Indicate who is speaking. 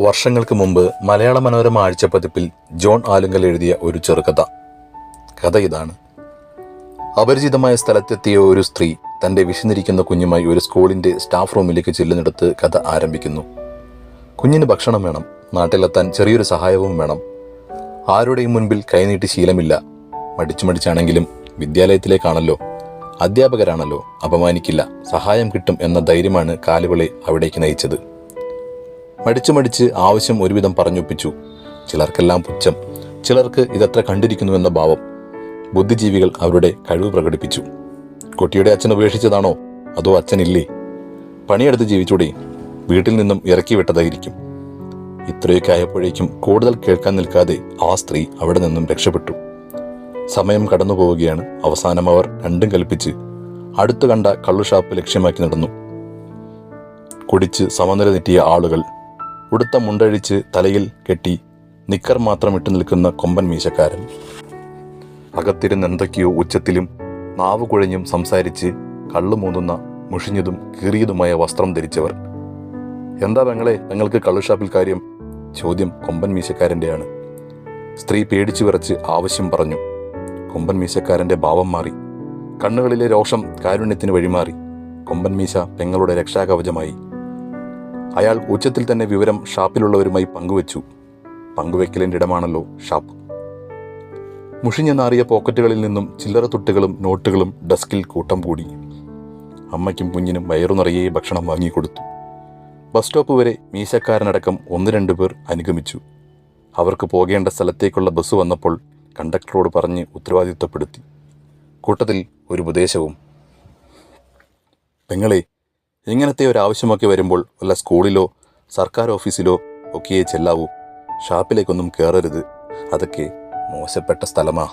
Speaker 1: വർഷങ്ങൾക്ക് മുമ്പ് മലയാള മനോരമ ആഴ്ചപ്പതിപ്പിൽ ജോൺ ആലുങ്കൽ എഴുതിയ ഒരു ചെറുകഥ. കഥ ഇതാണ്. അപരിചിതമായ സ്ഥലത്തെത്തിയ ഒരു സ്ത്രീ തന്റെ വിശന്നിരിക്കുന്ന കുഞ്ഞുമായി ഒരു സ്കൂളിന്റെ സ്റ്റാഫ് റൂമിലേക്ക് ചെല്ലുന്നിടത്ത് കഥ ആരംഭിക്കുന്നു. കുഞ്ഞിന് ഭക്ഷണം വേണം നാട്ടിലെത്താൻ ചെറിയൊരു സഹായവും വേണം. ആരുടെയും മുൻപിൽ കൈനീട്ടി ശീലമില്ല. മടിച്ചു മടിച്ചാണെങ്കിലും വിദ്യാലയത്തിലേക്കാണല്ലോ. അധ്യാപകരാണല്ലോ അപമാനിക്കില്ല. സഹായം കിട്ടും എന്ന ധൈര്യമാണ് കാലുകളെ അവിടേക്ക് നയിച്ചത്. മടിച്ചു മടിച്ച് ആവശ്യം ഒരുവിധം പറഞ്ഞൊപ്പിച്ചു. ചിലർക്കെല്ലാം പുച്ഛം. ചിലർക്ക് ഇതത്ര കണ്ടിരിക്കുന്നുവെന്ന ഭാവം. ബുദ്ധിജീവികൾ അവരുടെ കഴിവ് പ്രകടിപ്പിച്ചു. കുട്ടിയുടെ അച്ഛൻ ഉപേക്ഷിച്ചതാണോ? അതോ അച്ഛനില്ലേ? പണിയെടുത്ത് ജീവിച്ചൂടെ? വീട്ടിൽ നിന്നും ഇറക്കി വിട്ടതായിരിക്കും. ഇത്രയൊക്കെ ആയപ്പോഴേക്കും കൂടുതൽ കേൾക്കാൻ നിൽക്കാതെ ആ സ്ത്രീ അവിടെ നിന്നും രക്ഷപ്പെട്ടു. സമയം കടന്നു പോവുകയാണ്. അവസാനം അവർ രണ്ടും കൽപ്പിച്ച് അടുത്തു കണ്ട കള്ളുഷാപ്പ് ലക്ഷ്യമാക്കി നടന്നു. കുടിച്ച് സമനില തെറ്റിയ ആളുകൾ ഉടുത്ത മുണ്ടഴിച്ച് തലയിൽ കെട്ടി നിക്കർ മാത്രം ഇട്ടു നിൽക്കുന്ന കൊമ്പൻ മീശക്കാരൻ. അകത്തിരുന്ന് എന്തൊക്കെയോ ഉച്ചത്തിലും നാവ് കുഴഞ്ഞും സംസാരിച്ച് കള്ളു മൂന്നുന്ന മുഷിഞ്ഞതും കീറിയതുമായ വസ്ത്രം ധരിച്ചവർ. എന്താ പെങ്ങളെ ഞങ്ങൾക്ക് കള്ളുഷാപ്പിൽ കാര്യം? ചോദ്യം കൊമ്പൻ മീശക്കാരന്റെയാണ് സ്ത്രീ പേടിച്ചു വിറച്ച് ആവശ്യം പറഞ്ഞു. കൊമ്പൻ മീശക്കാരന്റെ ഭാവം മാറി. കണ്ണുകളിലെ രോഷം കാരുണ്യത്തിന് വഴിമാറി. കൊമ്പൻ മീശ പെങ്ങളുടെ രക്ഷാകവചമായി. അയാൾ ഉച്ചത്തിൽ തന്നെ വിവരം ഷാപ്പിലുള്ളവരുമായി പങ്കുവച്ചു. പങ്കുവെക്കലിന്റെ ഇടമാണല്ലോ ഷാപ്പ്. മുഷിഞ്ഞ നാറിയ പോക്കറ്റുകളിൽ നിന്നും ചില്ലറ തുട്ടുകളും നോട്ടുകളും ഡെസ്കിൽ കൂട്ടം കൂടി. അമ്മയ്ക്കും കുഞ്ഞിനും വയറു നിറയെ ഭക്ഷണം വാങ്ങിക്കൊടുത്തു ബസ് സ്റ്റോപ്പ് വരെ മീശക്കാരനടക്കം ഒന്ന് രണ്ടു പേർ അനുഗമിച്ചു. അവർക്ക് പോകേണ്ട സ്ഥലത്തേക്കുള്ള ബസ് വന്നപ്പോൾ കണ്ടക്ടറോട് പറഞ്ഞ് ഉത്തരവാദിത്വപ്പെടുത്തി കൂട്ടത്തിൽ ഒരു ഉപദേശവും. പെങ്ങളെ ഇങ്ങനത്തെ ഒരു ആവശ്യമൊക്കെ വരുമ്പോൾ വല്ല സ്കൂളിലോ സർക്കാർ ഓഫീസിലോ ഒക്കെയേ ചെല്ലാവൂ. ഷാപ്പിലേക്കൊന്നും കയറരുത് അതൊക്കെ മോശപ്പെട്ട സ്ഥലമാ.